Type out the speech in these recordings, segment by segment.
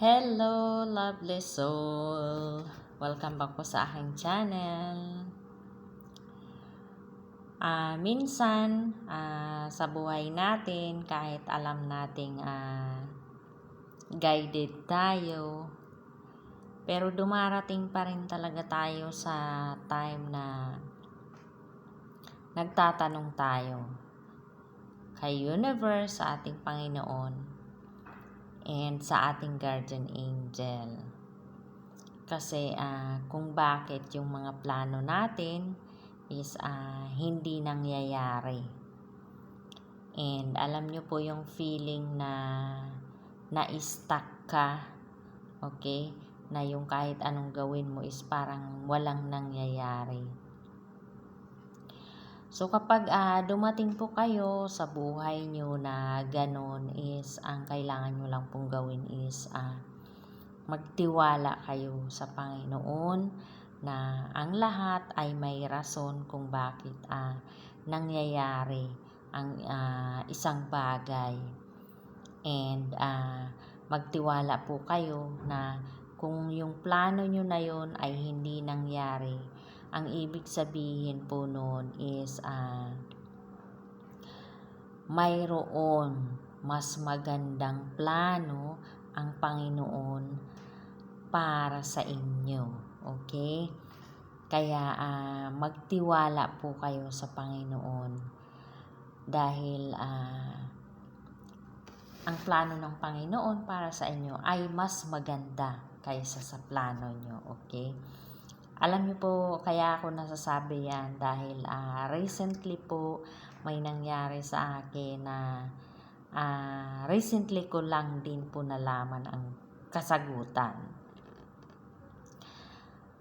Hello, lovely soul! Welcome back po sa aking channel. Ah, minsan, ah, sa buhay natin, kahit alam nating ah, guided tayo, pero dumarating pa rin talaga tayo sa time na nagtatanong tayo kay universe, sa ating Panginoon, and sa ating guardian angel. Kasi ah, kung bakit yung mga plano natin is ah, hindi nangyayari. And alam nyo po yung feeling na na-stuck ka, okay? Na yung kahit anong gawin mo is parang walang nangyayari. So kapag ah, dumating po kayo sa buhay nyo na ganun is ang kailangan nyo lang pong gawin is ah, magtiwala kayo sa Panginoon na ang lahat ay may rason kung bakit ah, nangyayari ang ah, isang bagay. And ah, magtiwala po kayo na kung yung plano nyo na yon ay hindi nangyari, ang ibig sabihin po noon is ah, mayroon mas magandang plano ang Panginoon para sa inyo. Okay? Kaya ah, magtiwala po kayo sa Panginoon dahil ah, ang plano ng Panginoon para sa inyo ay mas maganda kaysa sa plano nyo. Okay? Alam niyo po, kaya ako nasasabi yan dahil ah, recently po may nangyari sa akin na ah, recently ko lang din po nalaman ang kasagutan.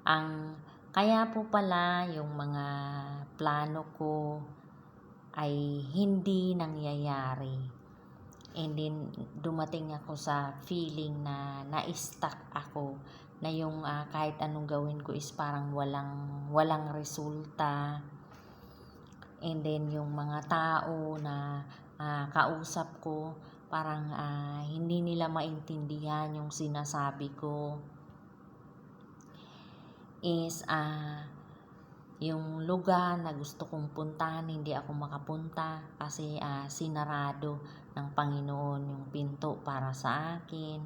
Ang kaya po pala yung mga plano ko ay hindi nangyayari. And then dumating ako sa feeling na na-stuck ako na yung ah, kahit anong gawin ko is parang walang walang resulta. And then yung mga tao na ah, kausap ko parang ah, hindi nila maintindihan yung sinasabi ko is ah yung lugar na gusto kong puntahan hindi ako makapunta kasi ah, sinarado ng Panginoon yung pinto para sa akin.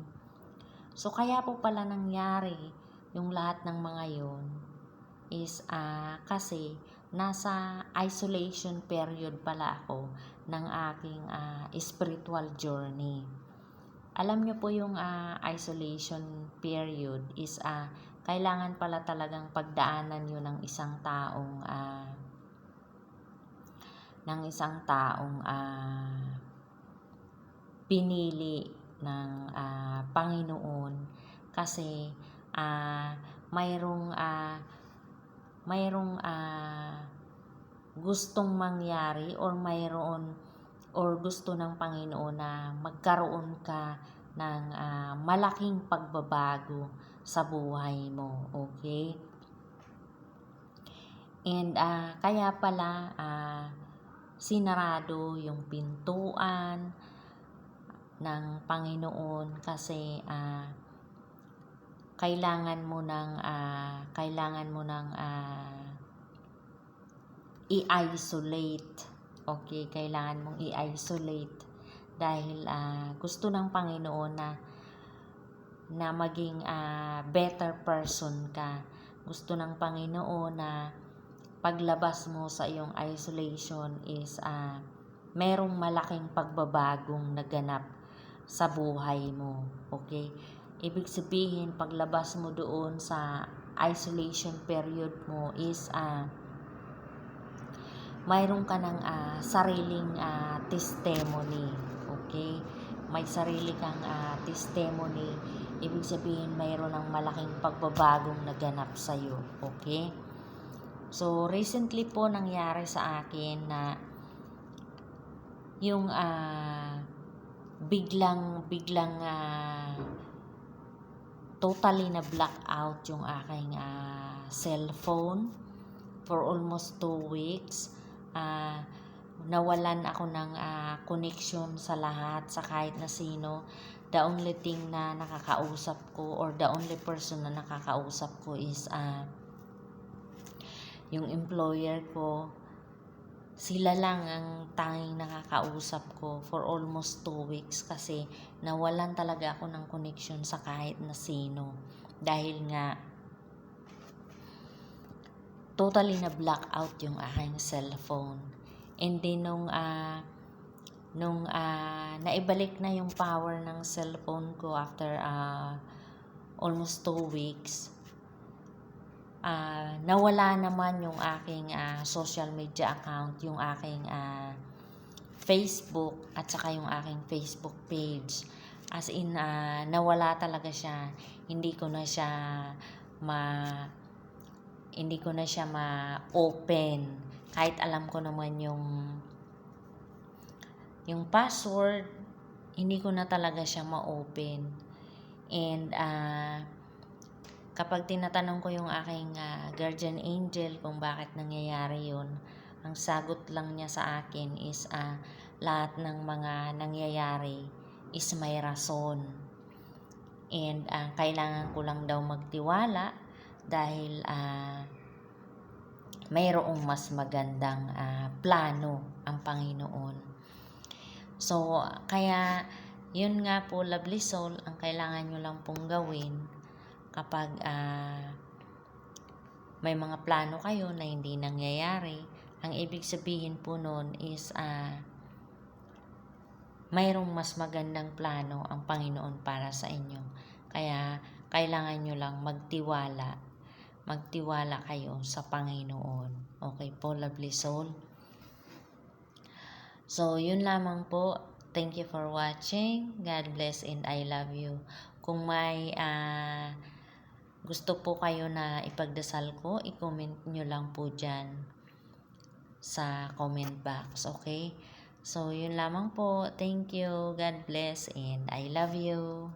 So kaya po pala nangyari yung lahat ng mga yon is ah, kasi nasa isolation period pala ako ng aking ah, spiritual journey. Alam niyo po yung ah, isolation period is ah, kailangan pala talagang pagdaanan yun ng isang taong ah, ng isang taong ah, pinili ng ah, Panginoon. Kasi ah, mayroong ah, mayroong ah, gustong mangyari or mayroon or gusto ng Panginoon na magkaroon ka ng ah, malaking pagbabago sa buhay mo. Okay? And ah, kaya pala ah, sinarado yung pintuan ng Panginoon kasi ah, kailangan mo ng ah, kailangan mo ng ah, i-isolate. Okay, kailangan mong i-isolate dahil ah, gusto ng Panginoon na na maging ah, better person ka. Gusto ng Panginoon na paglabas mo sa iyong isolation is ah, merong malaking pagbabagong naganap sa buhay mo. Okay? Ibig sabihin, paglabas mo doon sa isolation period mo is ah, mayroon ka ng ah, sariling ah, testimony. Okay? May sarili kang ah, testimony. Ibig sabihin, mayroon ng malaking pagbabagong naganap sa iyo. Okay? So, recently po nangyari sa akin na yung ah, biglang, biglang ah, totally na black out yung aking ah, cellphone for almost two weeks. Ah, nawalan ako ng ah, connection sa lahat, sa kahit na sino. The only thing na nakakausap ko or the only person na nakakausap ko is ah, yung employer ko. Sila lang ang tanging nakakausap ko for almost two weeks kasi nawalan talaga ako ng connection sa kahit na sino. Dahil nga, totally na black out yung aking cellphone. And then nung ah nung ah, naibalik na yung power ng cellphone ko after ah, almost two weeks, ah, nawala naman yung aking ah, social media account, yung aking ah, Facebook at saka yung aking Facebook page. As in, ah, nawala talaga siya. Hindi ko na siya ma hindi ko na siya ma-open. Kahit alam ko naman yung yung password, hindi ko na talaga siya ma-open. And ah, kapag tinatanong ko yung aking ah, guardian angel kung bakit nangyayari yun, ang sagot lang niya sa akin is ah, lahat ng mga nangyayari is may rason. And ah, kailangan ko lang daw magtiwala dahil ah, mayroong mas magandang ah, plano ang Panginoon. So, kaya yun nga po, lovely soul, ang kailangan nyo lang pong gawin kapag ah, may mga plano kayo na hindi nangyayari, ang ibig sabihin po nun is ah, mayroong mas magandang plano ang Panginoon para sa inyo. Kaya kailangan nyo lang magtiwala. Magtiwala kayo sa Panginoon. Okay po, lovely soul? So, yun lamang po. Thank you for watching. God bless and I love you. Kung may ah, gusto po kayo na ipagdasal ko, i-comment nyo lang po dyan sa comment box. Okay? So, yun lamang po. Thank you. God bless and I love you.